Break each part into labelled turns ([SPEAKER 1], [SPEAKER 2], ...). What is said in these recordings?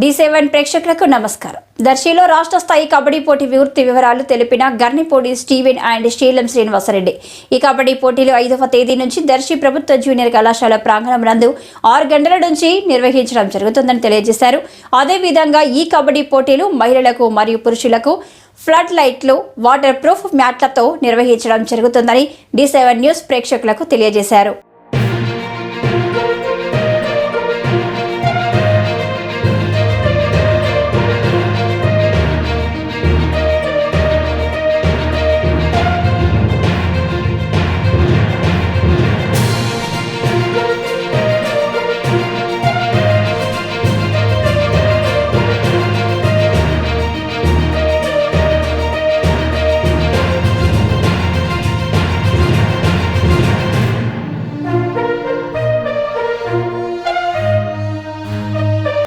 [SPEAKER 1] D seven ప్రేక్షకులకు నమస్కారం. దర్శిలో రాష్ట్ర స్థాయి కబడ్డీ పోటీ వివృత్తి వివరాలు తెలిపిన గర్నిపోడి స్టీవెన్ అండ్ శీలం శ్రీనివాసరెడ్డి. ఈ కబడ్డీ పోటీలు ఐదవ తేదీ నుంచి దర్శి ప్రభుత్వ జూనియర్ కళాశాల ప్రాంగణం నందు ఆరు గంటల నుంచి నిర్వహించడం జరుగుతుందని తెలియజేశారు. అదేవిధంగా ఈ కబడ్డీ పోటీలు మహిళలకు మరియు పురుషులకు ఫ్లడ్ లైట్లు వాటర్ ప్రూఫ్ మ్యాట్లతో నిర్వహించడం జరుగుతుందని డి సెవెన్ న్యూస్ ప్రేక్షకులకు తెలియజేశారు.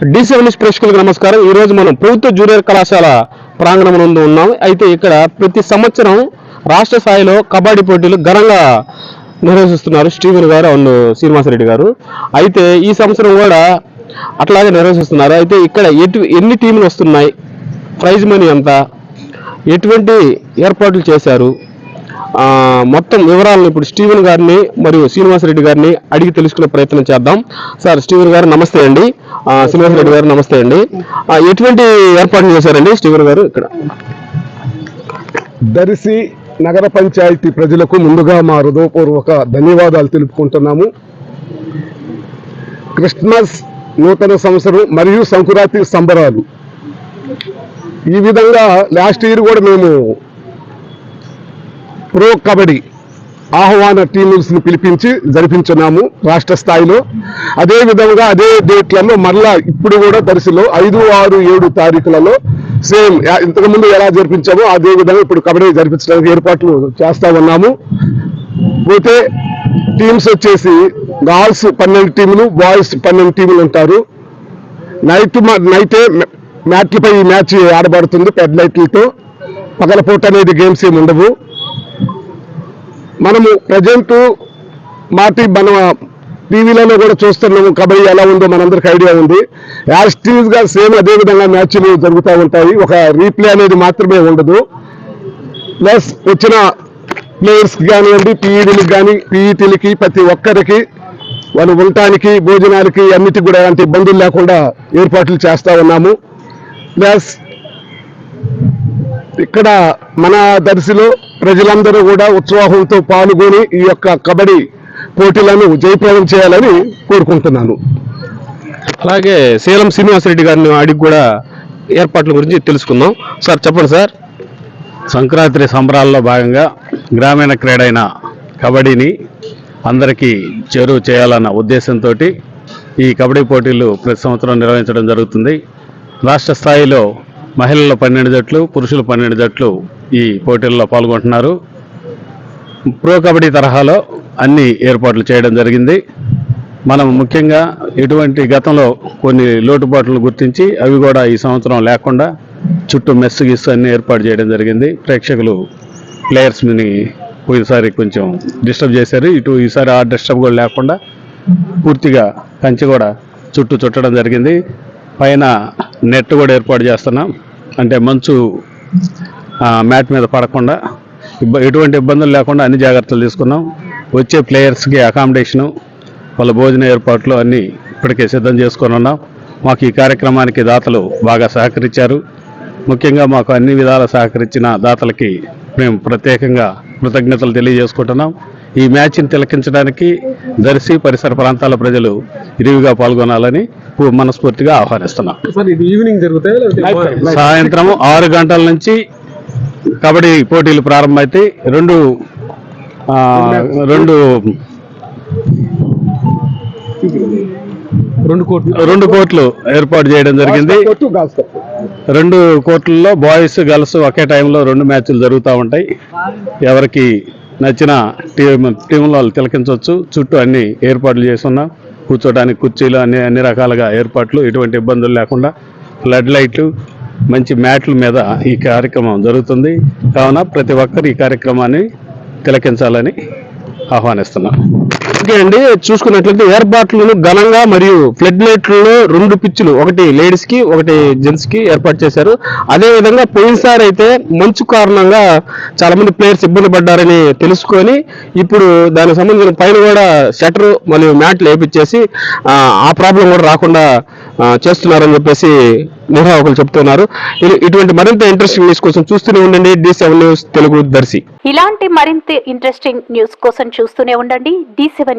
[SPEAKER 2] డి సెవెన్ ప్రేక్షకులకు నమస్కారం. ఈ రోజు మనం ప్రభుత్వ జూనియర్ కళాశాల ప్రాంగణం నుండి ఉన్నాం అయితే ఇక్కడ ప్రతి సంవత్సరం రాష్ట్ర స్థాయిలో కబడ్డీ పోటీలు ఘనంగా నిర్వహిస్తున్నారు స్టీవెన్ గారు అండ్ శ్రీనివాసరెడ్డి గారు. అయితే ఈ సంవత్సరం కూడా అట్లాగే నిర్వహిస్తున్నారు. అయితే ఇక్కడ ఎటు ఎన్ని టీంలు వస్తున్నాయి? ప్రైజ్ మనీ ఎంత ఎటువంటి ఏర్పాట్లు చేశారు? మొత్తం వివరాలను ఇప్పుడు స్టీవెన్ గారిని మరియు శ్రీనివాసరెడ్డి గారిని అడిగి తెలుసుకునే ప్రయత్నం చేద్దాం. సార్ స్టీవెన్ గారు నమస్తే అండి. శ్రీనివాసరెడ్డి గారు నమస్తే అండి. ఎటువంటి ఏర్పాట్లు చేశారండి స్టీవెన్ గారు ఇక్కడ?
[SPEAKER 3] దర్శి నగర పంచాయతీ ప్రజలకు ముందుగా మా హృదయపూర్వక ధన్యవాదాలు తెలుపుకుంటున్నాము. క్రిస్మస్ నూతన సంవత్సరం మరియు సంకురాత్రి సంబరాలు. ఈ విధంగా లాస్ట్ ఇయర్ కూడా మేము ప్రో కబడ్డీ ఆహ్వాన టీమ్స్ని పిలిపించి జరిపించున్నాము రాష్ట్ర స్థాయిలో. అదే విధంగా అదే డేట్లలో మరలా ఇప్పుడు కూడా దర్శిలో ఐదు ఆరు ఏడు తారీఖులలో సేమ్ ఇంతకుముందు ఎలా జరిపించామో అదే విధంగా ఇప్పుడు కబడ్డీ జరిపించడానికి ఏర్పాట్లు చేస్తా ఉన్నాము. పోతే టీమ్స్ వచ్చేసి గర్ల్స్ పన్నెండు టీములు బాయ్స్ పన్నెండు టీములు ఉంటారు. నైట్ మ- నైటే మ్యా- మ్యాట్లపై ఈ మ్యాచ్ ఆడబడుతుంది పెద్ద లైట్లతో పగలపూట అనేది గేమ్స్ ఏమి ఉండవు. మనము ప్రజెంట్ మాటి మన టీవీలలో కూడా చూస్తున్నాము. కబడ్డీ ఎలా ఉందో మనందరికి ఐడియా ఉంది. యాజ్ సేమ్ అదే విధంగా మ్యాచ్లు జరుగుతూ ఉంటాయి. ఒక రీప్లే అనేది మాత్రమే ఉండదు. ప్లస్ వచ్చిన ప్లేయర్స్కి కానివ్వండి పీఈడీలకు కానీ పీఈటీలకి ప్రతి ఒక్కరికి వాళ్ళు ఉండటానికి భోజనాలకి అన్నిటికి కూడా ఎలాంటి ఇబ్బందులు లేకుండా ఏర్పాట్లు చేస్తూ ఉన్నాము. ప్లస్ ఇక్కడ మన దర్శిలో ప్రజలందరూ కూడా ఉత్సాహంతో పాల్గొని ఈ యొక్క కబడ్డీ పోటీలను జయప్రదం చేయాలని కోరుకుంటున్నాను.
[SPEAKER 2] అలాగే సేలం శ్రీనివాసరెడ్డి గారిని అడిగి కూడా ఏర్పాట్ల గురించి తెలుసుకుందాం. సార్ చెప్పండి సార్.
[SPEAKER 4] సంక్రాంతి సంబరాల్లో భాగంగా గ్రామీణ క్రీడ అయిన కబడ్డీని అందరికీ చేరువ చేయాలన్న ఉద్దేశంతో ఈ కబడ్డీ పోటీలు ప్రతి సంవత్సరం నిర్వహించడం జరుగుతుంది. రాష్ట్ర స్థాయిలో మహిళల పన్నెండు జట్లు పురుషుల పన్నెండు జట్లు ఈ పోటీల్లో పాల్గొంటున్నారు. ప్రో కబడ్డీ తరహాలో అన్ని ఏర్పాట్లు చేయడం జరిగింది. మనం ముఖ్యంగా ఎటువంటి గతంలో కొన్ని లోటుపాట్లు గుర్తించి అవి కూడా ఈ సంవత్సరం లేకుండా చుట్టూ మెస్సు గిస్ అన్ని ఏర్పాటు చేయడం జరిగింది. ప్రేక్షకులు ప్లేయర్స్ని పోయినసారి కొంచెం డిస్టర్బ్ చేశారు. ఇటు ఈసారి ఆ డిస్టర్బ్ కూడా లేకుండా పూర్తిగా కంచె కూడా చుట్టూ చుట్టడం జరిగింది. పైన నెట్ కూడా ఏర్పాటు చేస్తున్నాం. అంటే మంచు మ్యాట్ మీద పడకుండా ఇబ్బ ఎటువంటి ఇబ్బందులు లేకుండా అన్ని జాగ్రత్తలు తీసుకున్నాం. వచ్చే ప్లేయర్స్కి అకామిడేషను వాళ్ళ భోజన ఏర్పాట్లు అన్నీ ఇప్పటికే సిద్ధం చేసుకొని ఉన్నాం. మాకు ఈ కార్యక్రమానికి దాతలు బాగా సహకరించారు. ముఖ్యంగా మాకు అన్ని విధాల సహకరించిన దాతలకి మేము ప్రత్యేకంగా కృతజ్ఞతలు తెలియజేసుకుంటున్నాం. ఈ మ్యాచ్ని తిలకించడానికి దర్శి పరిసర ప్రాంతాల ప్రజలు ఇరువుగా పాల్గొనాలని మనస్ఫూర్తిగా ఆహ్వానిస్తున్నాం. సాయంత్రం ఆరు గంటల నుంచి కబడ్డీ పోటీలు ప్రారంభమైతే రెండు రెండు
[SPEAKER 3] రెండు కోట్లు.
[SPEAKER 4] రెండు కోట్లు ఏర్పాటు చేయడం జరిగింది. రెండు కోట్లలో బాయ్స్ గర్ల్స్ ఒకే టైంలో రెండు మ్యాచ్లు జరుగుతూ ఉంటాయి. ఎవరికి నచ్చిన టీం టీంలో వాళ్ళు తిలకించవచ్చు. చుట్టూ అన్ని ఏర్పాట్లు చేస్తున్నాం. కూర్చోడానికి కుర్చీలు అన్ని అన్ని రకాలుగా ఏర్పాట్లు ఎటువంటి ఇబ్బందులు లేకుండా ఫ్లడ్ లైట్లు మంచి మ్యాట్ల మీద ఈ కార్యక్రమం జరుగుతుంది. కావున ప్రతి ఒక్కరు ఈ కార్యక్రమాన్ని తిలకించాలని ఆహ్వానిస్తున్నాను
[SPEAKER 2] ఓకే అండి. చూసుకున్నట్లయితే ఏర్పాట్లను ఘనంగా మరియు ఫ్లడ్ లైట్లలో రెండు పిచ్చులు ఒకటి లేడీస్కి ఒకటి జెంట్స్కి ఏర్పాటు చేశారు. అదే విధంగా పోయినసారి అయితే మంచు కారణంగా చాలా మంది ప్లేయర్స్ ఇబ్బంది పడ్డారని తెలుసుకొని ఇప్పుడు దానికి సంబంధించిన పైన కూడా షటర్ మరియు మ్యాట్లు వేపించేసి ఆ, ప్రాబ్లం కూడా రాకుండా చేస్తున్నారని చెప్పేసి నిర్వాహకులు చెప్తున్నారు. ఇటువంటి మరింత ఇంట్రెస్టింగ్ న్యూస్ కోసం చూస్తూనే ఉండండి. D seven news Telugu Darsi.
[SPEAKER 5] ఇలాంటి మరింత ఇంట్రెస్టింగ్ న్యూస్ కోసం చూస్తూనే ఉండండి. D seven